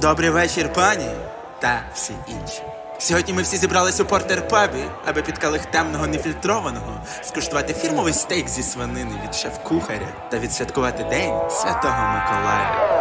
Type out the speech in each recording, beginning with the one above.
Добрий вечір, пані. Та всі інші. Сьогодні ми всі зібрались у портер пабі, аби під калих темного нефільтрованого скуштувати фірмовий стейк зі свинини від шеф-кухаря та відсвяткувати День Святого Миколая.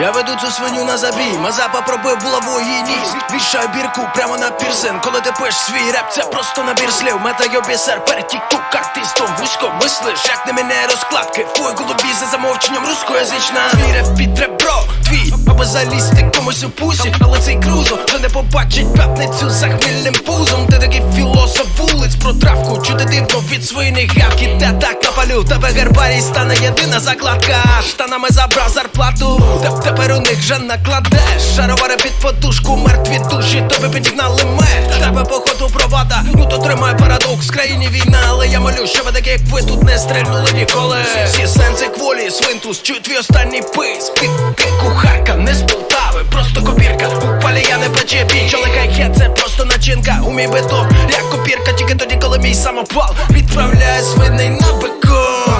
Я веду цю свиню на забій, мазапа пробив булавою її ніс. Вішаю бірку прямо на пірсин. Коли ти пиш свій реп, це просто набір слів. Метаю бісер перед тік-тук артистом. Вузько мислиш, як не мене розкладки В твоїй голові за замовченням рускоязична Твій реп під ребро, твій залізти комусь у пусі Але цей крузо вже не побачить п'ятницю за хмільним пузом Ти такий філософ вулиць про травку. Чути дивно від свиних гавки Та так напалю, тебе гербарій стане єдина закладка. Штанами забрав зарплату. Тепер у них же накладеш. Шаровари під подушку, мертві душі Тобі підігнали меч. Тебе походу провада, ну то тримай парадокс. В країні війна, але я молю, щоб такі як ви тут не стрельнули ніколи. Всі сенси кволі, свинтус, чую твій останній писк. Ти, ти кухарка, не біч, але хай хет це просто начинка. У мій биток, як копірка, тільки тоді, коли мій самопал Відправляє свиний на бекон.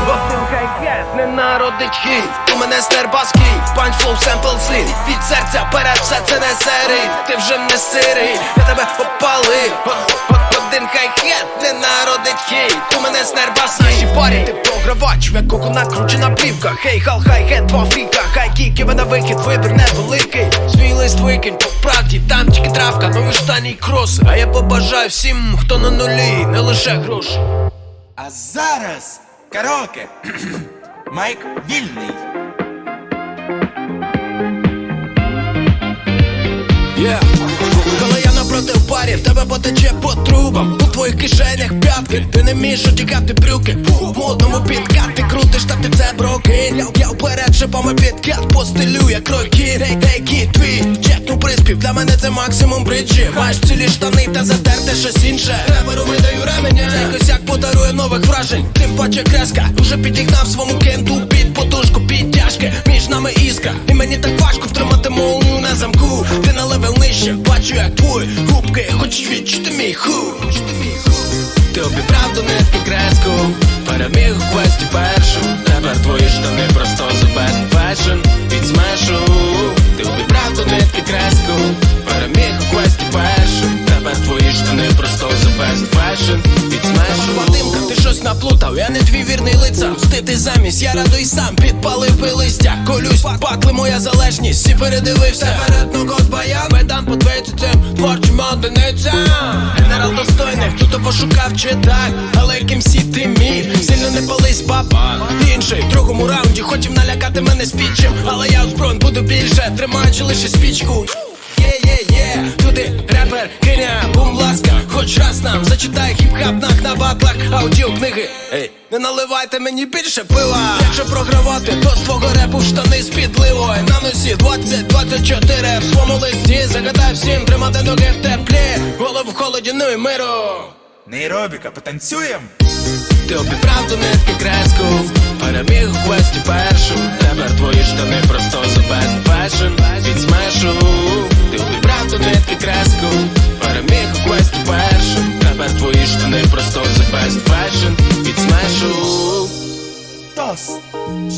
Хай-хет не народить хіт У мене стербаский, панч флоу семпл слід Від серця перед все це не серий Ти вже не сирий, я тебе опалив От- от Один хай-хет не народить хіт У мене снербас Наші парі ти програвач, в якого накручена плівка. Хей, хал, хай-хет, два фріка. Хай кіки, мене вихід, вибір невеликий Свій лист викинь по правді, там тільки травка, нові штані і кроси А я побажаю всім, хто на нулі, не лише гроші А зараз караоке. Майк вільний. Тебе потече по трубам. У твоїх кишенях п'ятки, ти не вмієш утікати брюки. В модному підкат, ти крутиш, та ти це брокин Я, я вперед шипами підкат, постелю, як рокін Ей, ей, кіт твій, чекну приспів, для мене це максимум бриджі. Маєш цілі штани та затерте щось інше. Реверу видаю ременя, цей косяк подарує нових вражень. Тим паче креска, уже підігнав свому кенту під подушку, підтяжки. Між нами іскра, і мені так важко втримати молнію нижче, бачу як твої губки Хочеш відчути мій ху Ти обібрав до нитки креску Переміг у квесті першу. Тепер твої штани просто за best fashion Від смешу. Ти обібрав до нитки креску Переміг у квесті першу. Тепер твої штани просто the best fashion наплутав, я не твій вірний лицар. Мстити замість, я радий сам. Підпалив би листя Колюсь, пакли моя залежність, всі передивився Передно код баян, майдан по цим творчим одиницям Генерал хто то пошукав чи так Але яким сі ти міг, сильно не пались папа Інший, в другому раунді хотів налякати мене спічем. Але я озброєн буду більше, тримаючи лише спічку бум ласка Хоч раз нам зачитай хіп-хап на батлах. Аудіокниги, ей, не наливайте мені більше пива Якщо програвати, то з твого репу в штани з підливою. На носі 20-24 в своєму листі Загадай всім тримати ноги в теплі. Голову в холоді, ну і миру. Нейробіка, потанцюєм? ти обібрав до нитки креску. Переміг у квесті першим Тепер твої штани просто best fashion Від смешу. Ти обібрав до нитки креску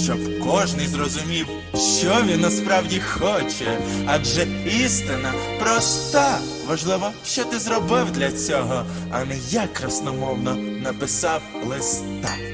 щоб кожний зрозумів, що він насправді хоче. Адже істина проста. Важливо, що ти зробив для цього, а не як красномовно написав листа.